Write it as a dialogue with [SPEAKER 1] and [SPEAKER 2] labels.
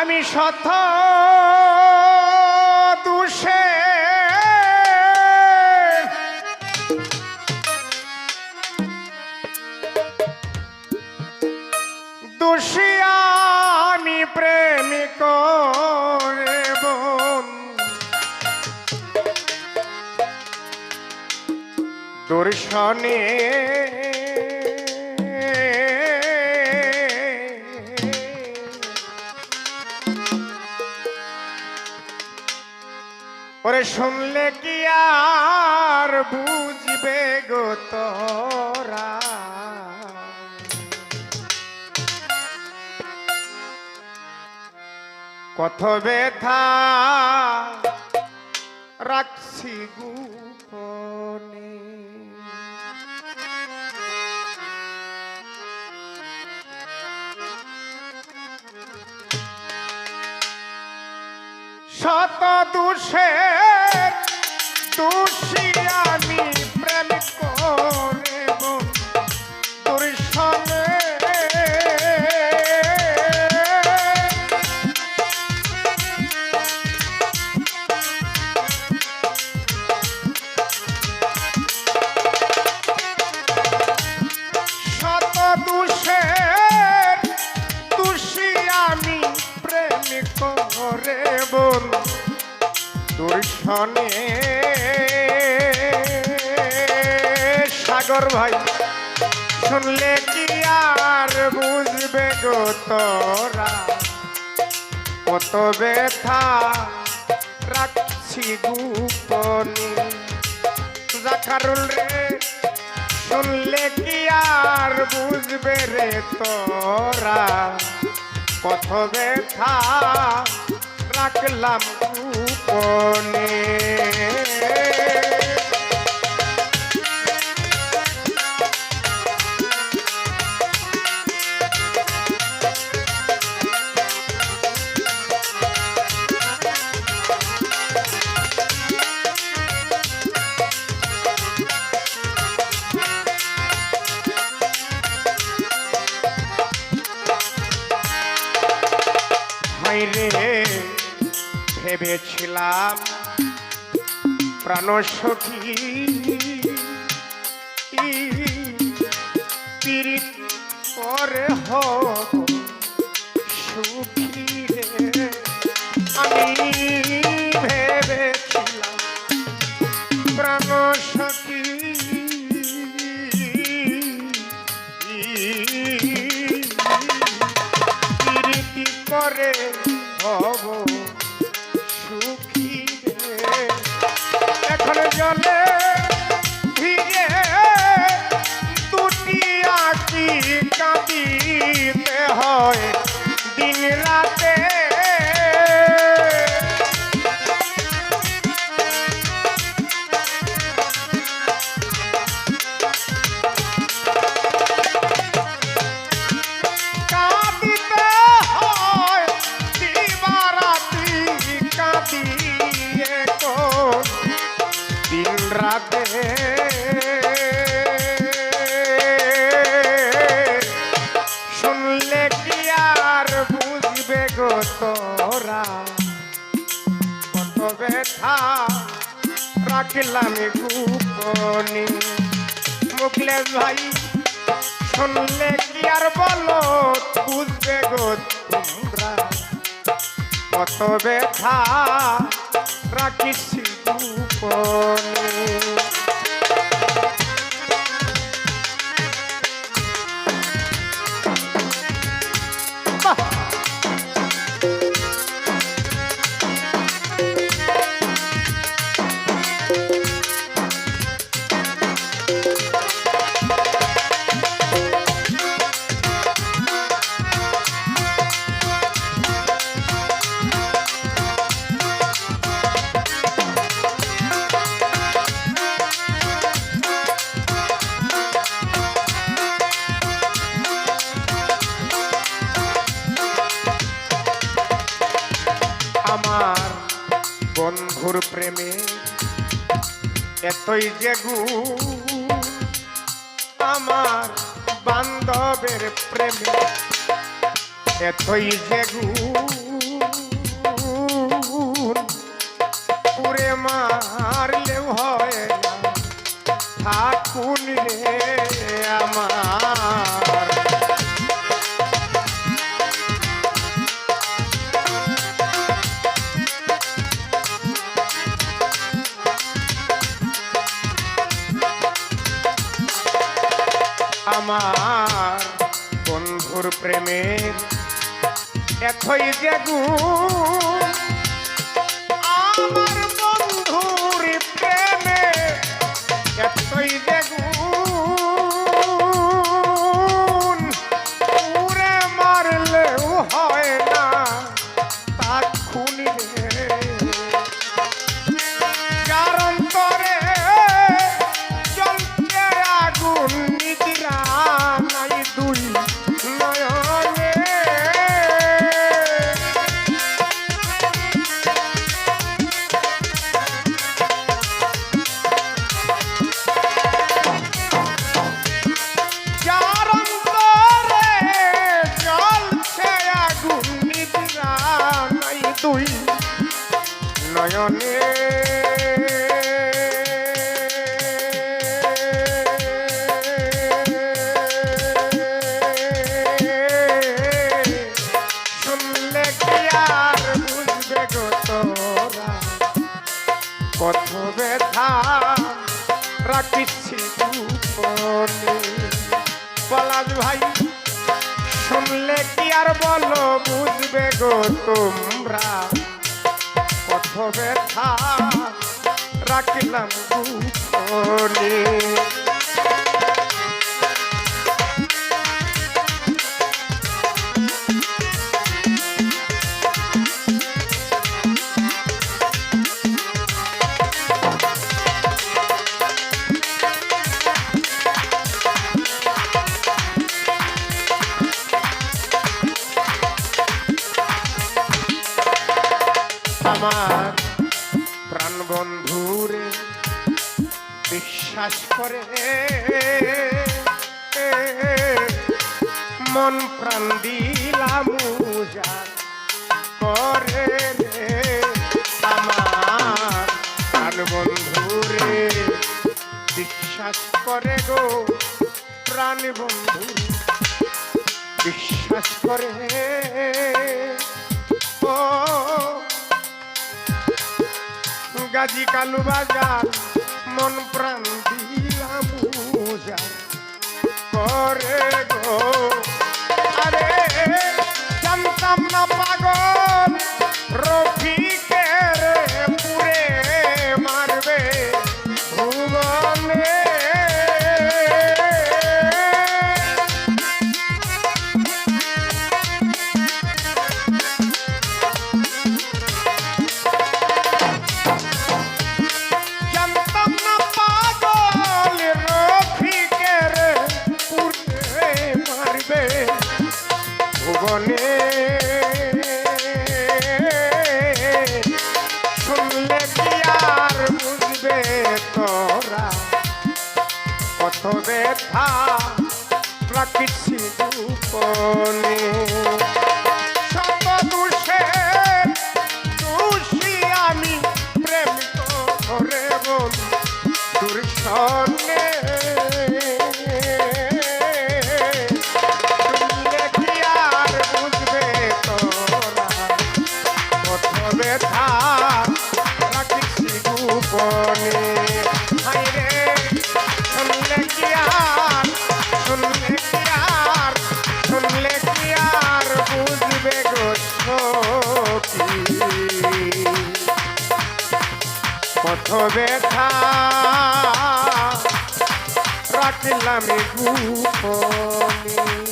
[SPEAKER 1] আমি শত দুষে। আমি প্রেমিক দর্শনে ওরে শুনলে কি আর বুঝবে গো তোরা? কত ব্যথা রাখছি গোপনে। শত দুষের দোষী আমি সাগর ভাই। শুনলে কি আর বুঝবে গো তোরা? কত ব্যথা রাখছি গোপনে। জাকারুল রে, শুনলে কি আর বুঝবে রে তোরা? কত ব্যথা রাখলাম গোপনে। ভেবেছিলাম প্রাণ সখী। পীড়িত করে হব রাখলাম গোপনে মুখলে ভাই, শুনলে কি আর বলো? বুঝবে গো তোমরা। কত ব্যথা রাখিস গোপনে বন্ধুর প্রেমে এতই যে গু আমার বান্ধবের প্রেমে এতই যে গুণ। আমার বন্ধুর প্রেমের এথই যে গুণ। আমার নয়নে শুনলে কি আর বুঝবে গো তোরা? কত ব্যথা রাখিছি গোপনে পলাশ ভাই তোমরা? কত ব্যথা রাখলাম বিশ্বাস করে। মন প্রাণ দিলাম করে রে। আমার প্রাণ বন্ধুরে বিশ্বাস করে গো, প্রাণ বন্ধু, বিশ্বাস করে। গাজী কালু বাজার মন প্রাণ দিলাম করে ব্যথা রাখিছি গোপনে। ব্যথা রাখলাম গোপনে।